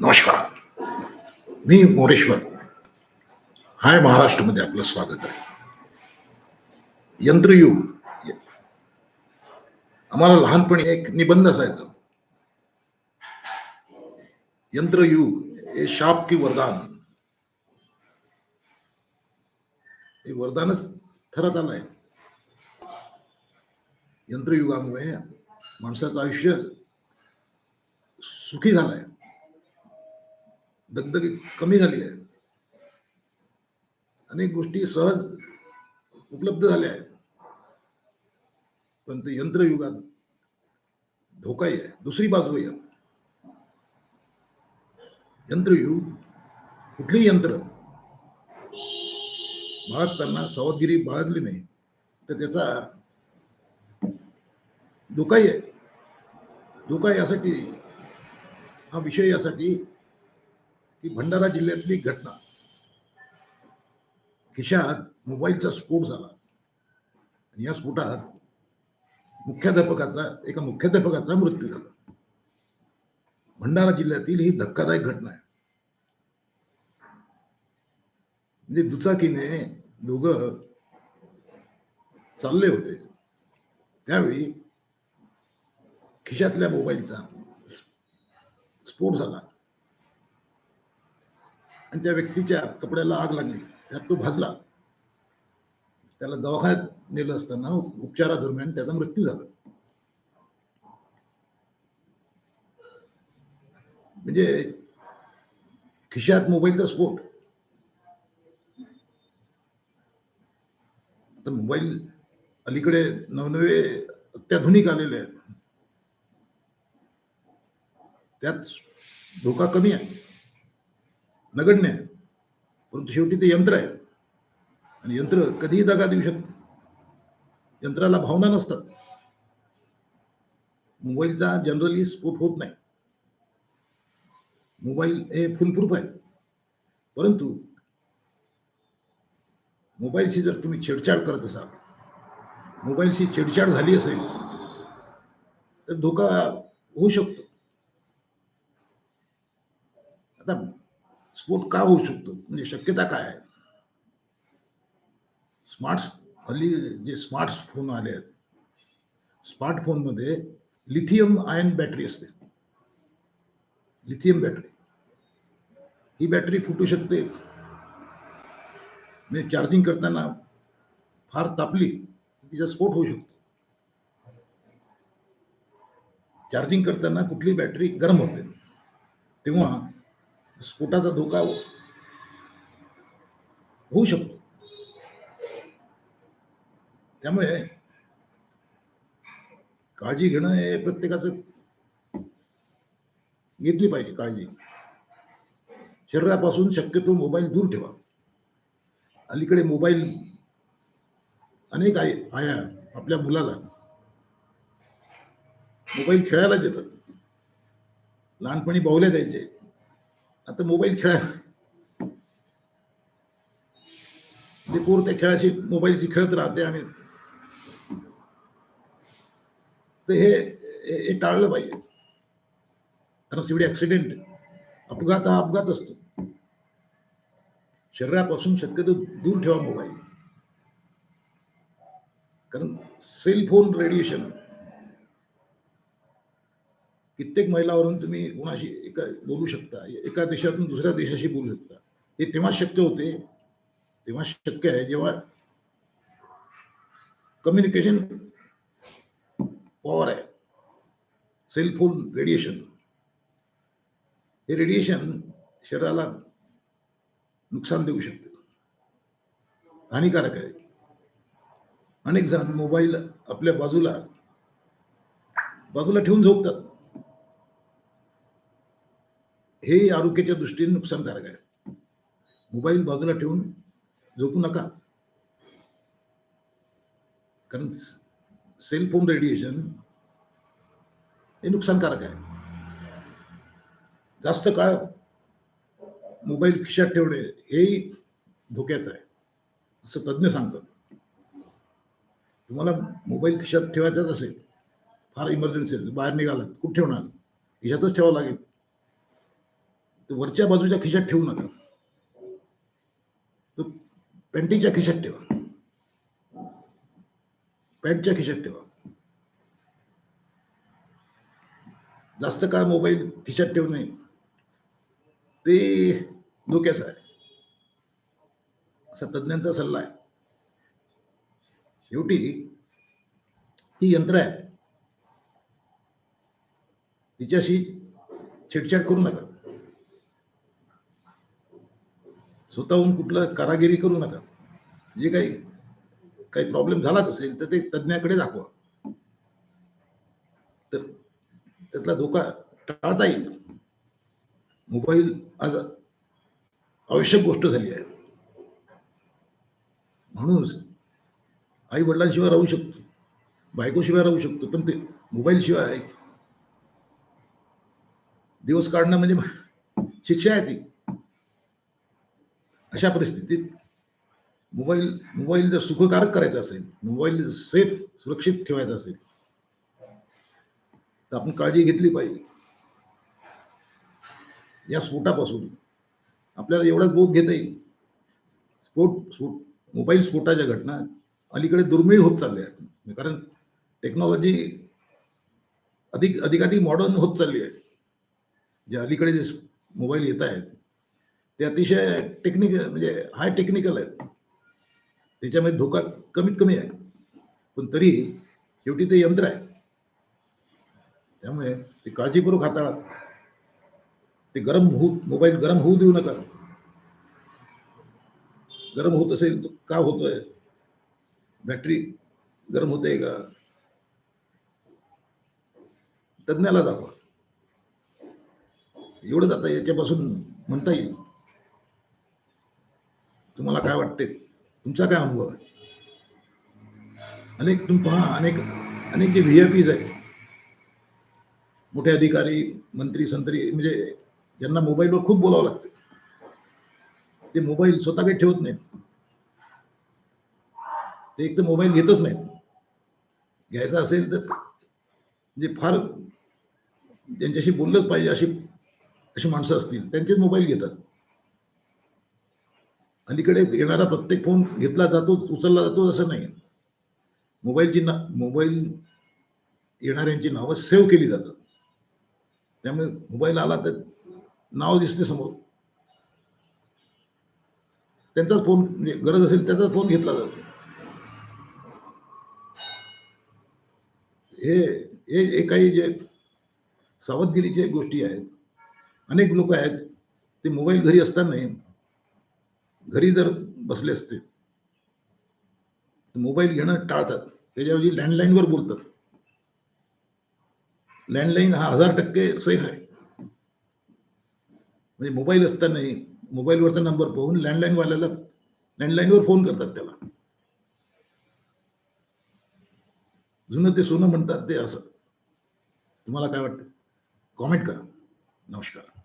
नमस्कार. मी मोरेश्वर. हाय महाराष्ट्रमध्ये आपलं स्वागत आहे. यंत्रयुग. आम्हाला लहानपणी एक निबंध असायचा. यंत्रयुग हे शाप की वरदान. हे वरदानच ठरत आलंय. यंत्रयुगामुळे माणसाचं आयुष्य सुखी झालंय. दगदगी कमी झाली आहे. अनेक गोष्टी सहज उपलब्ध झाल्या आहेत. पण ते यंत्रयुगात धोकाही आहे. दुसरी बाजू आहे. यंत्रयुग कुठली यंत्र बाळगताना सावधगिरी बाळगली नाही तर त्याचा धोकाही आहे. धोका यासाठी हा विषय यासाठी की भंडारा जिल्ह्यातली घटना. खिशात मोबाईलचा स्फोट झाला. आणि या स्फोटात मुख्याध्यापकाचा एका मुख्याध्यापकाचा मृत्यू झाला. भंडारा जिल्ह्यातील ही धक्कादायक घटना आहे. म्हणजे दुचाकीने दोघ चालले होते. त्यावेळी खिशातल्या मोबाईलचा स्फोट झाला. आणि त्या व्यक्तीच्या कपड्याला आग लागली. त्यात तो भाजला. त्याला दवाखान्यात नेलं असताना उपचारादरम्यान त्याचा मृत्यू झाला. म्हणजे खिशात मोबाईलचा स्फोट. आता मोबाईल अलीकडे नवनवे अत्याधुनिक आलेले आहेत. त्यात धोका कमी आहे. नगण्य आहे. परंतु शेवटी ते यंत्र आहे. आणि यंत्र कधीही दगा देऊ शकते यंत्राला भावना नसतात. मोबाईलचा जनरली स्फोट होत नाही. मोबाईल हे फुलप्रूफ आहे. परंतु मोबाईलशी जर तुम्ही छेडछाड करत असाल मोबाईलशी छेडछाड झाली असेल तर धोका होऊ शकतो. आता स्फोट का होऊ शकतो? म्हणजे शक्यता काय आहे? स्मार्ट हल्ली जे स्मार्टफोन आले आहेत स्मार्टफोनमध्ये लिथियम आयन बॅटरी असते. लिथियम बॅटरी ही बॅटरी फुटू शकते. म्हणजे चार्जिंग करताना फार तापली तिचा स्फोट होऊ शकतो. चार्जिंग करताना कुठली बॅटरी गरम होते. तेव्हा स्फोटाचा धोका होऊ शकतो. त्यामुळे काळजी घेणं हे प्रत्येकाचं घेतली पाहिजे काळजी. शरीरापासून शक्यतो मोबाईल दूर ठेवा. अलीकडे मोबाईल अनेक आहे आया आपल्या मुलाला. मोबाईल खेळायला देतात. लहानपणी बाहुल्या द्यायचे. आता मोबाईल खेळा. ते पोर त्या खेळाशी मोबाईलशी खेळत राहते आणि तर हे टाळलं पाहिजे. कारण शेवटी ऍक्सिडेंट अपघात हा अपघात असतो. शरीरापासून शक्यतो दूर ठेवा मोबाईल कारण सेल फोन रेडिएशन कित्येक महिलावरून तुम्ही कोणाशी एका बोलू शकता एका देशातून दुसऱ्या देशाशी बोलू शकता. हे तेव्हा शक्य होते तेव्हा शक्य आहे जेव्हा कम्युनिकेशन पॉवर आहे. सेल फोन रेडिएशन हे रेडिएशन शरीराला नुकसान देऊ शकते. हानिकारक आहे. अनेक जण मोबाईल आपल्या बाजूला बाजूला ठेवून झोपतात. हे आरोग्याच्या दृष्टीने नुकसानकारक आहे. मोबाईल बाजूला ठेवून झोपू नका. कारण सेल फोन रेडिएशन हे नुकसानकारक आहे. जास्त काळ मोबाईल खिशात ठेवणे हेही धोक्याचं आहे. असं तज्ज्ञ सांगतात. तुम्हाला मोबाईल खिशात ठेवायचाच असेल फार इमर्जन्सी असेल बाहेर निघालात कुठे ठेवणार? खिशातच ठेवावं लागेल. वरच्या बाजूच्या खिशात ठेवू नका. तो पॅन्टीच्या खिशात ठेवा. पॅन्टच्या खिशात ठेवा. जास्त काळ मोबाईल खिशात ठेवू नये. ते धोक्याचं आहे. असा तज्ज्ञांचा सल्ला आहे. शेवटी ती यंत्र आहे. तिच्याशी छेडछाड करू नका. स्वतःहून कुठलं कारागिरी करू नका. जे काही काही प्रॉब्लेम झालाच असेल तर ते तज्ज्ञाकडे दाखवा. तर त्यातला धोका टाळता येईल. मोबाईल आज आवश्यक गोष्ट झाली आहे. म्हणूनच आई वडिलांशिवाय राहू शकतो बायकोशिवाय राहू शकतो पण ते मोबाईल शिवाय दिवस काढणं म्हणजे शिक्षा आहे ती. अशा परिस्थितीत मोबाईल मोबाईल जर सुखकारक करायचा असेल मोबाईल सेफ सुरक्षित ठेवायचा असेल तर आपण काळजी घेतली पाहिजे. या स्फोटापासून आपल्याला एवढाच बोध घेता येईल. स्फोट स्फोट मोबाईल स्फोटाच्या घटना अलीकडे दुर्मिळ होत चालल्या आहेत. कारण टेक्नॉलॉजी अधिक अधिकाधिक मॉडर्न होत चालली आहे. जे अलीकडे जे मोबाईल येत आहेत ते अतिशय टेक्निकल म्हणजे हाय टेक्निकल आहेत. त्याच्यामध्ये धोका कमीत कमी आहे. पण तरी शेवटी ते यंत्र आहे. त्यामुळे ते काळजीपूर्वक हाताळा. ते गरम होऊ मोबाईल गरम होऊ देऊ नका. गरम होत असेल तर का होतोय? बॅटरी गरम होते का? तज्ज्ञाला दाखवा. एवढंच आता याच्यापासून म्हणता येईल. तुम्हाला काय वाटते? तुमचा काय अनुभव आहे? अनेक तुम्ही पहा अनेक अनेक जे व्ही आय पीज आहेत. मोठे अधिकारी मंत्री संत्री म्हणजे ज्यांना मोबाईलवर खूप बोलावं लागतं. ते मोबाईल स्वतः काही ठेवत नाहीत. ते एक तर मोबाईल घेतच नाहीत. घ्यायचा असेल तर म्हणजे फार ज्यांच्याशी बोललंच पाहिजे अशी अशी माणसं असतील त्यांचेच मोबाईल घेतात. अलीकडे येणारा प्रत्येक फोन घेतला जातो उचलला जातो असं नाही. मोबाईलची ना मोबाईल येणाऱ्यांची नावं सेव्ह केली जातात. त्यामुळे मोबाईल आला तर नाव दिसते समोर. त्यांचाच फोन म्हणजे गरज असेल त्याचाच फोन घेतला जातो. हे हे काही जे सावधगिरीचे गोष्टी आहेत अनेक लोक आहेत ते मोबाईल घरी असताना घरी जर बसले असते मोबाईल घेणं टाळतात. त्याच्याऐवजी लँडलाईनवर बोलतात. लँडलाईन हा हजार टक्के सेफ आहे. म्हणजे मोबाईल असतानाही मोबाईलवरचा नंबर पाहून लँडलाईनवाल्याला लँडलाईनवर फोन करतात त्याला. जुनं ते सोनं म्हणतात ते असं. तुम्हाला काय वाटतं? कॉमेंट करा. नमस्कार.